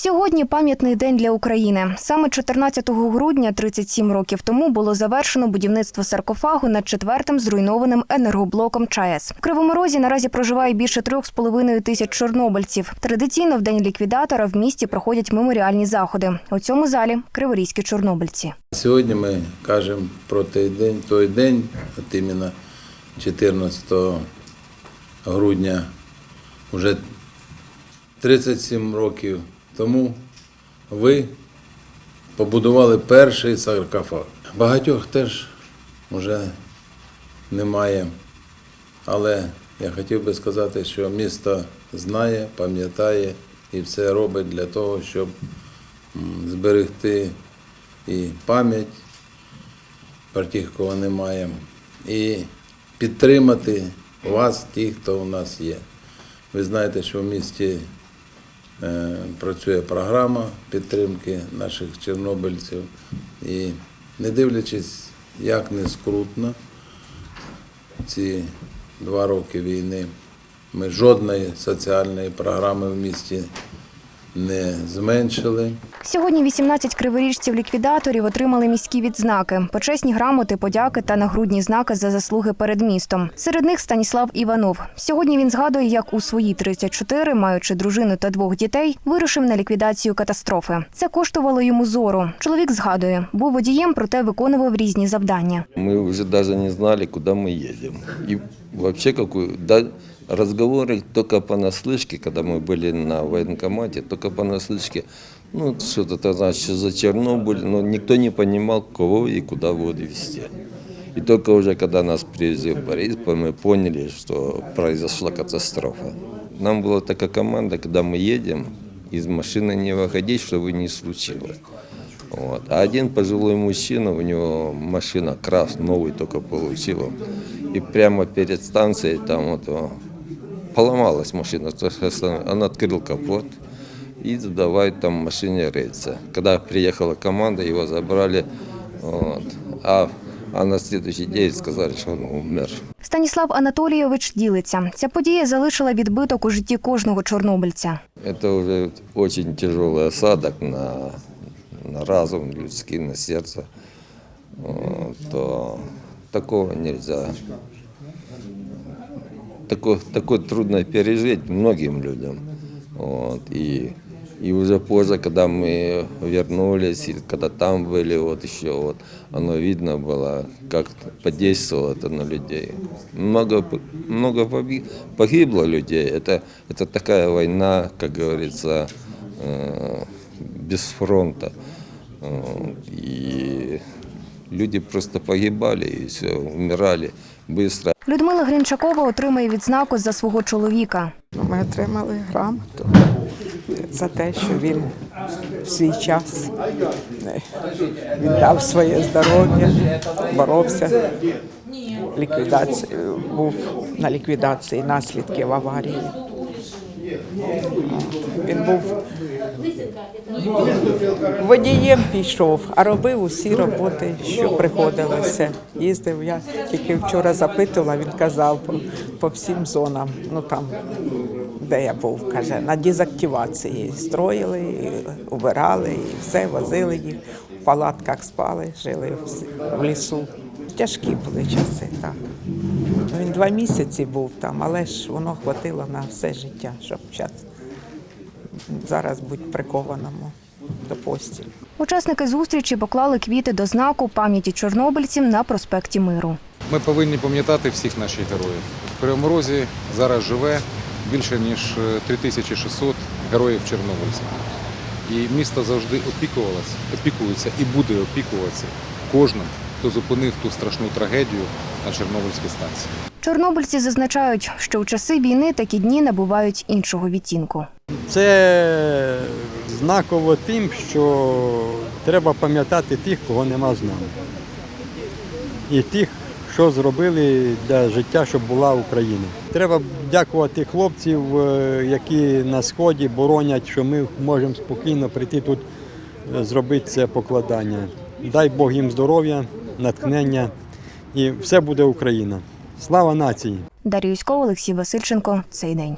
Сьогодні пам'ятний день для України. Саме 14 грудня, 37 років тому, було завершено будівництво саркофагу над четвертим зруйнованим енергоблоком ЧАЕС. В Кривому Розі наразі проживає більше трьох з половиною тисяч чорнобильців. Традиційно в день ліквідатора в місті проходять меморіальні заходи. У цьому залі криворізькі чорнобильці. Сьогодні ми кажемо про той день, той день, от іменно 14 грудня, вже 37 років тому ви побудували перший саркофаг. Багатьох теж вже немає. Але я хотів би сказати, що місто знає, пам'ятає і все робить для того, щоб зберегти і пам'ять про тих, кого немає, і підтримати вас, ті, хто у нас є. Ви знаєте, що в місті працює програма підтримки наших чорнобильців. І не дивлячись, як не скрутно ці два роки війни, ми жодної соціальної програми в місті не зменшили. Сьогодні 18 криворіжців-ліквідаторів отримали міські відзнаки, почесні грамоти, подяки та нагрудні знаки за заслуги перед містом. Серед них Станіслав Іванов. Сьогодні він згадує, як у свої 34, маючи дружину та двох дітей, вирушив на ліквідацію катастрофи. Це коштувало йому зору. Чоловік згадує, був водієм, проте виконував різні завдання. Мы уже даже не знали, куда мы едем. И вообще какую, да, разговоры только понаслышке, когда мы были на военкомате, только понаслышке, ну, что-то это значит за Чернобыль, но никто не понимал, кого и куда будут везти. И только уже когда нас привезли в Борисполь, мы поняли, что произошла катастрофа. Нам была такая команда, когда мы едем, из машины не выходить, чтобы не случилось. Вот. А один пожилой мужчина, у него машина крас, новый только получил. И прямо перед станцией там вот поломалась машина. есть Он открыл капот и давай там в машине рыться. Когда приехала команда, его забрали. Вот. А, а на следующий день сказали, что он умер. Станіслав Анатолійович ділиться. Ця подія залишила відбиток у житті кожного чорнобильця. Это уже очень тяжелый осадок на, на разум людский, на сердце. Вот, то такого нельзя. Такое, такое трудно пережить многим людям. Вот, и, и уже позже, когда мы вернулись, и когда там были, вот еще вот, оно видно было, как подействовало это на людей. Много, п- много поби- погибло людей. Это, это такая война, как говорится, э, без фронта. Вот, И люди просто погибали и все, умирали быстро. Людмила Грінчакова отримає відзнаку за свого чоловіка. Ми отримали грамоту за те, що він в свій час е, віддав своє здоров'я, боровся. Ліквідацію був на ліквідації наслідків аварії. Він був водієм пішов, а робив усі роботи, що приходилося. Їздив, я тільки вчора запитувала, він казав по, по всім зонам, ну там, де я був, каже, на дезактивації строїли, і убирали, і все, возили їх, в палатках спали, жили в, в лісу. Тяжкі були часи, так. Ну, Він два місяці був там, але ж воно хватило на все життя, щоб час зараз бути прикованому до постілі. Учасники зустрічі поклали квіти до знаку пам'яті чорнобильців на проспекті Миру. Ми повинні пам'ятати всіх наших героїв. В Кривому Розі зараз живе більше ніж е, 3600 героїв чорнобильців. І місто завжди опікувалося, опікується і буде опікуватися кожним, хто зупинив ту страшну трагедію на Чорнобильській станції. Чорнобильці зазначають, що у часи війни такі дні набувають іншого відтінку. Це знаково тим, що треба пам'ятати тих, кого нема з нами. І тих, що зробили для життя, щоб була Україна. Треба дякувати хлопців, е, які на сході боронять, що ми можемо спокійно прийти тут, е, зробити це покладання. Дай Бог їм здоров'я, натхнення і все буде Україна. Слава нації! Дар'я Юськова, Олексій Васильченко. Цей день.